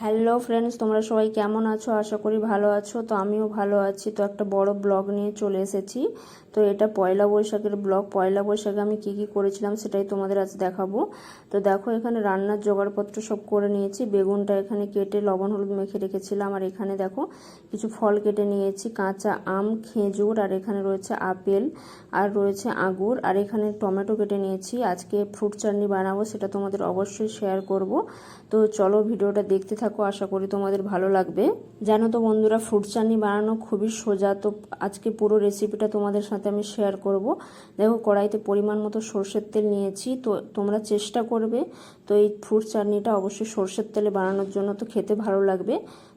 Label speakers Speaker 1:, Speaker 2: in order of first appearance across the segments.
Speaker 1: Hello friends তোমরা সবাই কেমন আছো? আশা করি ভালো আছো। তো আমিও ভালো আছি। তো একটা বড় ব্লগ নিয়ে চলে এসেছি। তো এটা পয়লা বৈশাখের ব্লগ। পয়লা বৈশাখে আমি কি কি করেছিলাম সেটাই তোমাদের আজ দেখাবো। তো দেখো, এখানে রান্নার জোগাড়পত্র সব করে নিয়েছি। বেগুনটা এখানে কেটে লবণ হলুদ মেখে রেখেছিলাম। আর এখানে দেখো, কিছু ফল কেটে নিয়েছি। কাঁচা আম, খেজুর, আর এখানে রয়েছে আপেল, আর রয়েছে আঙুর আর এখানে টমেটো কেটে নিয়েছি। আজকে ফ্রুট চাটনি বানাবো, সেটা তোমাদের অবশ্যই শেয়ার করব। তো চলো, ভিডিওটা দেখতে থাকো। আশা করি তোমাদের ভালো লাগবে। জানো তো বন্ধুরা ফ্রুট চাটনি বানানো খুবই সোজা। তো আজকে পুরো রেসিপিটা তোমাদের সাথে আমি শেয়ার করব। দেখো, কড়াইতে পরিমাণ মতো সর্ষের তেল নিয়েছি, তো তোমরা চেষ্টা করবে তো এই ফ্রুট চাটনিটা অবশ্যই সর্ষের তেলে বানানোর জন্য তো খেতে ভালো লাগবে।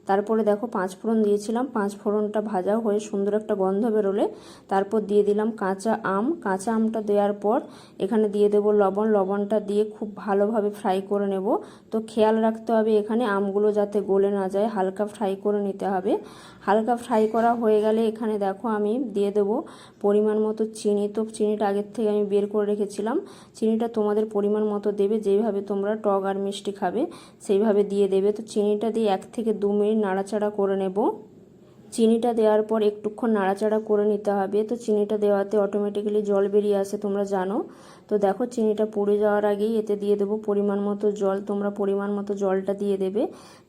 Speaker 1: তারপরে দেখো পাঁচ ফোড়ন দিয়েছিলাম। পাঁচ ফোড়নটা ভাজা হয়ে সুন্দর একটা গন্ধ বেরোলে। তারপর দিয়ে দিলাম কাঁচা আম। কাঁচা আমটা দেওয়ার পর এখানে দিয়ে দেব লবণ। লবণটা দিয়ে খুব ভালোভাবে ফ্রাই করে নেব। তো খেয়াল রাখতে হবে এখানে আমগুলো যাতে গলে না যায়। হালকা ফ্রাই করে নিতে হবে। হালকা ফ্রাই করা হয়ে গেলে এখানে দেখো আমি দিয়ে দেব পরিমাণ মতো চিনি। তো চিনিটা আগের থেকে আমি বের করে রেখেছিলাম। চিনিটা তোমাদের পরিমাণ মতো দেবে। যেভাবে তোমরা টক আর মিষ্টি খাবে, সেইভাবে দিয়ে দেবে। তো চিনিটা দিয়ে এক থেকে দু মিনিট নাড়াচাড়া করে নেব। চিনিটা দেওয়ার পর একটুক্ষণ নাড়াচাড়া করে নিতে হবে। তো চিনিটা দেওয়াতে অটোমেটিক্যালি জল বেরিয়ে আসে, তোমরা জানো। তো দেখো চিনিটা পুড়ে যাওয়ার আগেই এতে দিয়ে দেবো পরিমাণ মতো জল। তোমরা পরিমাণ মতো জলটা দিয়ে দেবে,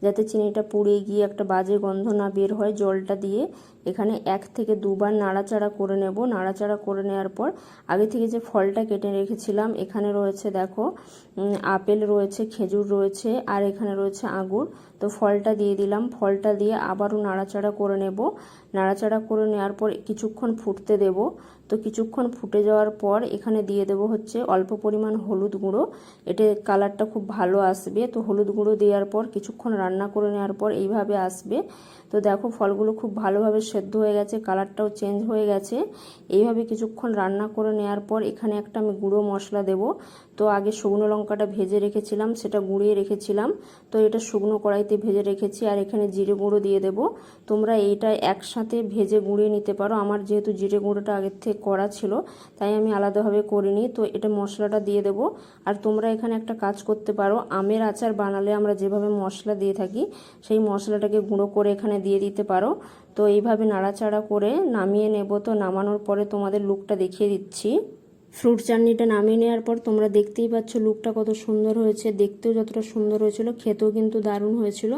Speaker 1: যাতে চিনিটা পুড়ে গিয়ে একটা বাজে গন্ধ না বের হয় জলটা দিয়ে। এখানে এক থেকে দুবার নাড়াচাড়া করে নেব। নাড়াচাড়া করে নেওয়ার পর আগে থেকে যে ফলটা কেটে রেখেছিলাম, এখানে রয়েছে দেখো আপেল রয়েছে, খেজুর রয়েছে, আর এখানে রয়েছে আঙুর তো ফলটা দিয়ে দিলাম। ফলটা দিয়ে আবারও নাড়াচাড়া করে নেব। নাড়াচাড়া করে নেওয়ার পর কিছুক্ষণ ফুটতে দেব। তো কিছুক্ষণ ফুটে যাওয়ার পর এখানে দিয়ে দেব হচ্ছে অল্প পরিমাণ হলুদ গুঁড়ো। এটা কালারটা খুব ভালো আসবে। তো হলুদ গুঁড়ো দেওয়ার পর কিছুক্ষণ রান্না করে নেওয়ার পর এইভাবে আসবে। তো দেখো ফলগুলো খুব ভালোভাবে সেদ্ধ হয়ে গেছে, কালারটাও চেঞ্জ হয়ে গেছে। এইভাবে কিছুক্ষণ রান্না করে নেওয়ার পর এখানে একটা আমি গুঁড়ো মশলা দেব। তো আগে শুকনো লঙ্কাটা ভেজে রেখেছিলাম, সেটা গুঁড়িয়ে রেখেছিলাম। তো এটা শুকনো কড়াইতে ভেজে রেখেছি আর এখানে জিরে গুঁড়ো দিয়ে দেব। তোমরা এইটা একসাথে ভেজে গুঁড়িয়ে নিতে পারো। আমার যেহেতু জিরে গুঁড়োটা আগের থেকে করা ছিল, তাই আমি আলাদাভাবে করিনি। তো এটা মশলাটা দিয়ে দেব। আর তোমরা এখানে একটা কাজ করতে পারো। আমের আচার বানালে আমরা যেভাবে মশলা দিয়ে থাকি, সেই মশলাটাকে গুঁড়ো করে এখানে দিয়ে দিতে পারো। তো এইভাবে নাড়াচাড়া করে নামিয়ে নেব। তো নামানোর পরে তোমাদের লুকটা দেখিয়ে দিচ্ছি। ফ্রুট চাটনিটা নামিয়ে নেওয়ার পর তোমরা দেখতেই পাচ্ছ লুকটা কত সুন্দর হয়েছে। দেখতেও যতটা সুন্দর হয়েছিল, খেতেও কিন্তু দারুণ হয়েছিল।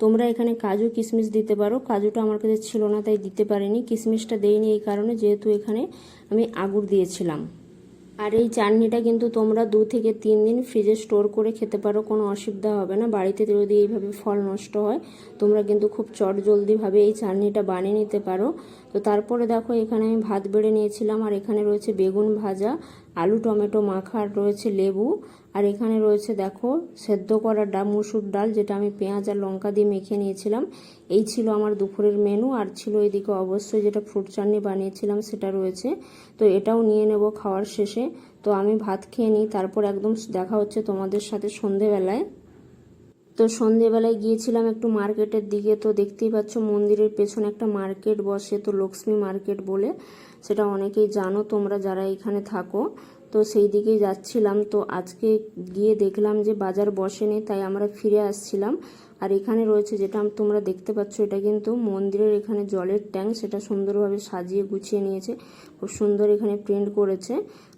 Speaker 1: তোমরা এখানে কাজু কিশমিশ দিতে পারো। কাজুটা আমার কাছে ছিল না, তাই দিতে পারিনি। কিশমিশটা দেইনি এই কারণে, যেহেতু এখানে আমি আগুর দিয়েছিলাম। আর এই চাটনিটা কিন্তু তোমরা দু থেকে তিন দিন ফ্রিজে স্টোর করে খেতে পারো, কোনো অসুবিধা হবে না। বাড়িতে যদি এইভাবে ফল নষ্ট হয়, তোমরা কিন্তু খুব চট জলদিভাবে এই চাটনিটা বানিয়ে নিতে পারো। তো তারপরে দেখো এখানে আমি ভাত বেড়ে নিয়েছিলাম, আর এখানে রয়েছে বেগুন ভাজা, আলু, টমেটো, মাখা, আর রয়েছে লেবু। আর এখানে রয়েছে দেখো সেদ্ধ করা ডাল, মুসুর ডাল, যেটা আমি পেঁয়াজ আর লঙ্কা দিয়ে মেখে নিয়েছিলাম। এই ছিল আমার দুপুরের মেনু আর ছিল এদিকে অবশ্যই যেটা ফ্রুট চাটনি বানিয়েছিলাম সেটা রয়েছে। তো এটাও নিয়ে নেব খাওয়ার শেষে। তো আমি ভাত খেয়ে নিই, তারপর একদম দেখা হচ্ছে তোমাদের সাথে সন্ধেবেলায়। তো সন্ধেবেলায় গিয়েছিলাম একটু মার্কেটের দিকে, তো দেখতেই পাচ্ছ মন্দিরের পেছনে একটা মার্কেট বসে, তো লক্ষ্মী মার্কেট বলে সেটা অনেকেই জানো, তোমরা যারা এখানে থাকো। তো সেই দিকেই যাচ্ছিলাম, তো আজকে গিয়ে দেখলাম যে বাজার বসেনি, তাই আমরা ফিরে আসছিলাম। আর এখানে রয়েছে যেটা তোমরা দেখতে পাচ্ছ, এটা কিন্তু মন্দিরের এখানে জলের ট্যাঙ্ক, সেটা সুন্দরভাবে সাজিয়ে গুছিয়ে নিয়েছে। খুব সুন্দর এখানে প্রিন্ট করেছে।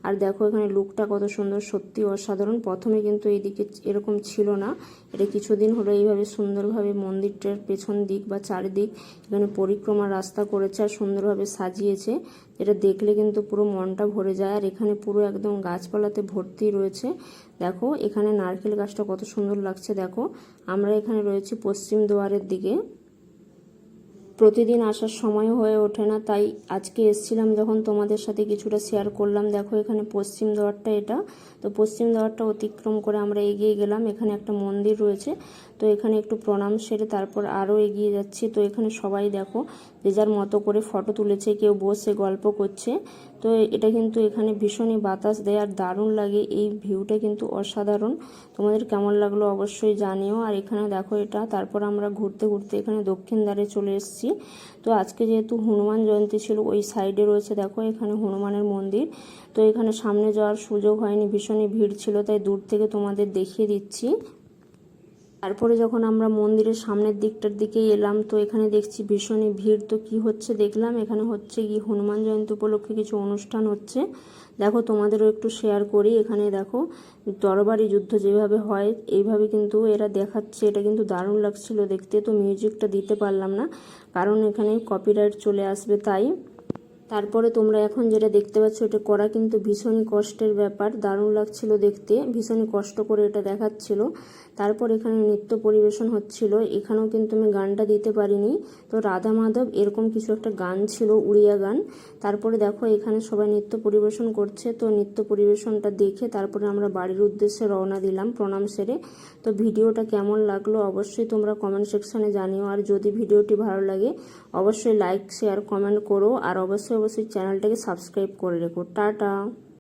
Speaker 1: আর দেখো এখানে লুকটা কত সুন্দর, সত্যি অসাধারণ। প্রথমে কিন্তু এইদিকে এরকম ছিল না। এটা কিছুদিন হলো এইভাবে সুন্দরভাবে মন্দিরটার পেছন দিক বা চারিদিক এখানে পরিক্রমার রাস্তা করেছে আর সুন্দরভাবে সাজিয়েছে। এটা দেখলে কিন্তু পুরো মনটা ভরে যায়। আর এখানে পুরো একদম গাছপালাতে ভর্তি রয়েছে। দেখো এখানে নারকেল গাছটা কত সুন্দর লাগছে দেখো। আমরা এখানে রয়েছি পশ্চিম দুয়ারের দিকে। প্রতিদিন আসার সময় হয়ে ওঠে না, তাই আজকে এসছিলাম যখন তোমাদের সাথে কিছুটা শেয়ার করলাম। দেখো, এখানে পশ্চিম দ্বারটা এটা। তো পশ্চিম দ্বারটা অতিক্রম করে আমরা এগিয়ে গেলাম। এখানে একটা মন্দির রয়েছে। তো এখানে একটু প্রণাম সেরে তারপর আরও এগিয়ে যাচ্ছি। তো এখানে সবাই দেখো, যে যার মতো করে ফটো তুলেছে, কেউ বসে গল্প করছে। তো এটা কিন্তু এখানে ভীষণই বাতাস দেয় আর দারুণ লাগে। এই ভিউটা কিন্তু অসাধারণ। তোমাদের কেমন লাগল অবশ্যই জানিও। আর এখানে দেখো এটা। তারপর আমরা ঘুরতে ঘুরতে এখানে দক্ষিণ দ্বারে চলে এসেছি। তো আজকে যেহেতু হনুমান জয়ন্তী ছিল, ওই সাইডে রয়েছে দেখো এখানে হনুমানের মন্দির। তো এখানে সামনে যাওয়ার সুযোগ হয়নি, ভীষণই ভিড় ছিল, তাই দূর থেকে তোমাদের দেখিয়ে দিচ্ছি। তারপরে যখন আমরা মন্দিরের সামনের দিকটার দিকে এলাম, তো এখানে দেখছি ভীষণই ভিড়। তো কি হচ্ছে দেখলাম? এখানে হচ্ছে কি হনুমান জয়ন্তী উপলক্ষে কিছু অনুষ্ঠান হচ্ছে। দেখো, তোমাদেরও একটু শেয়ার করি। এখানে দেখো, তরবারি যুদ্ধ যেভাবে হয়, এইভাবে কিন্তু এরা দেখাচ্ছে। এটা কিন্তু দারুণ লাগছিল দেখতে। তো মিউজিকটা দিতে পারলাম না, কারণ এখানে কপিরাইট চলে আসবে তাই। তারপরে তোমরা এখন যেটা দেখতে পাচ্ছ, এটা করা কিন্তু ভীষণই কষ্টের ব্যাপার, দারুণ লাগছিল দেখতে, ভীষণই কষ্ট করে এটা দেখাচ্ছিল। তারপর এখানে নৃত্য পরিবেশন হচ্ছিল, এখানেও কিন্তু আমি গানটা দিতে পারিনি। তো রাধা মাধব এরকম কিছু একটা গান ছিল, উড়িয়া গান। তারপরে দেখো এখানে সবাই নৃত্য পরিবেশন করছে, তো নৃত্য পরিবেশনটা দেখে তারপরে আমরা বাড়ির উদ্দেশ্যে রওনা দিলাম প্রণাম সেরে। তো ভিডিওটা কেমন লাগল অবশ্যই তোমরা কমেন্ট সেকশানে জানিও, আর যদি ভিডিওটি ভালো লাগে, অবশ্যই লাইক শেয়ার কমেন্ট করো, আর অবশ্যই অবশ্যই চ্যানেলটাকে সাবস্ক্রাইব করে রেখো টাটা